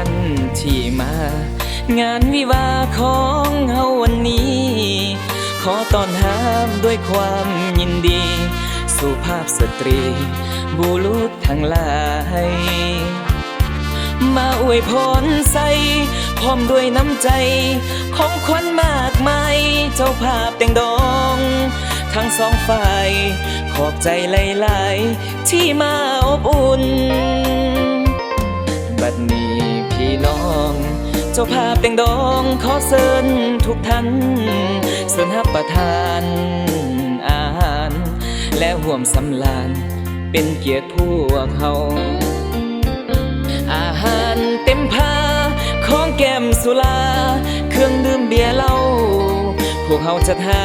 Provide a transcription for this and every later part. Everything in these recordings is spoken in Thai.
ท่านที่มา งานวิวาของเฮาวันนี้ ขอต้อนรับด้วยความยินดี สุภาพสตรี บุรุษทั้งหลาย มาอวยพรใส่พร้อมด้วยน้ำใจ ของขวัญมากมาย เจ้าภาพแต่งดอง ทั้งสองฝ่าย ขอบใจหลาย ๆ ที่มาอบอุ่น บัดนี้พี่น้อง เจ้าภาพแต่งดองขอเชิญทุกท่านเชิญรับประทานอาหาร และห่วมสำลานเป็นเกียรติพวกเขา อาหารเต็มพาของแก้มสุรา เครื่องดื่มเบียร์เหล้าพวกเขาจะหา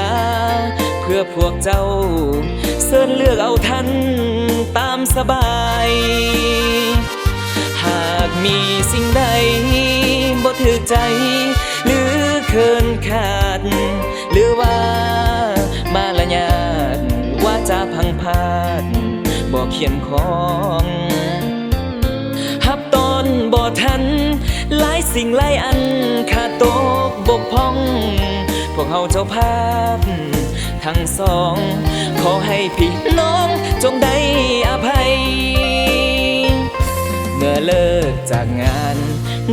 เพื่อพวกเจ้าเสิญเลือกเอาท่านตามสบาย มีสิ่งใดบ่ถือใจ หรือเคินขาด หรือว่ามาละยาดว่าจะพังพาดบ่เขียนของหับตอนบ่ทัน หลายสิ่งหลายอันขาดตกบกพร่อง พวกเฮาเจ้าภาพ ทั้งสอง ขอให้พี่น้องจงได้ เลิกจากงาน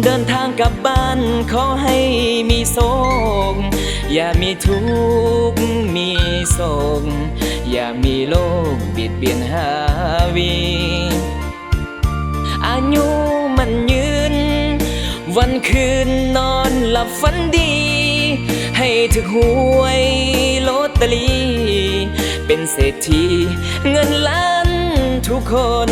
เดินทางกลับบ้านขอให้มีโศกอย่ามีทุกข์มีโศกอย่ามีโลกบิดเบียนหาวีอายุมันยืน วันคืนนอนหลับฝันดี ให้ถึกหวยโลอตเตอรี่ เป็นเศรษฐีเงินล้านทุกคน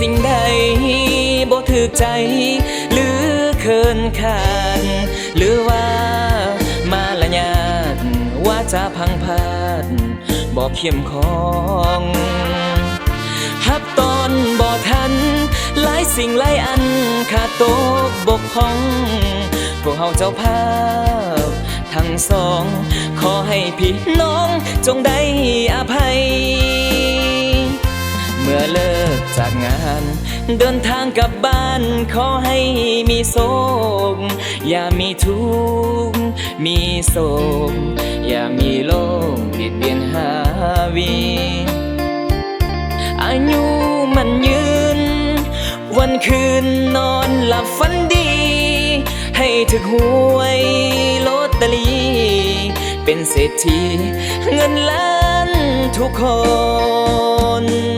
สิ่งใดบ่ถือใจ หรือเคินขาดหรือว่ามาละยาดว่าจะพังพาดบอกเข้มของหับตอนบ่ทัน หลายสิ่งหลายอันขาดตกบกพร่องพวกเฮาเจ้าภาพทั้งสอง ขอให้พี่น้องจงได้อภัย อเลิกจากงาน เดินทางกลับบ้าน ขอให้มีโศกอย่ามีทุกข์มีโศกอย่ามีโลกบิดเบียนหาวีอายุมันยืน วันคืนนอนหลับฝันดี ให้ถึกหวยลอตเตอรี่เป็นเศรษฐีเงินล้านทุกคน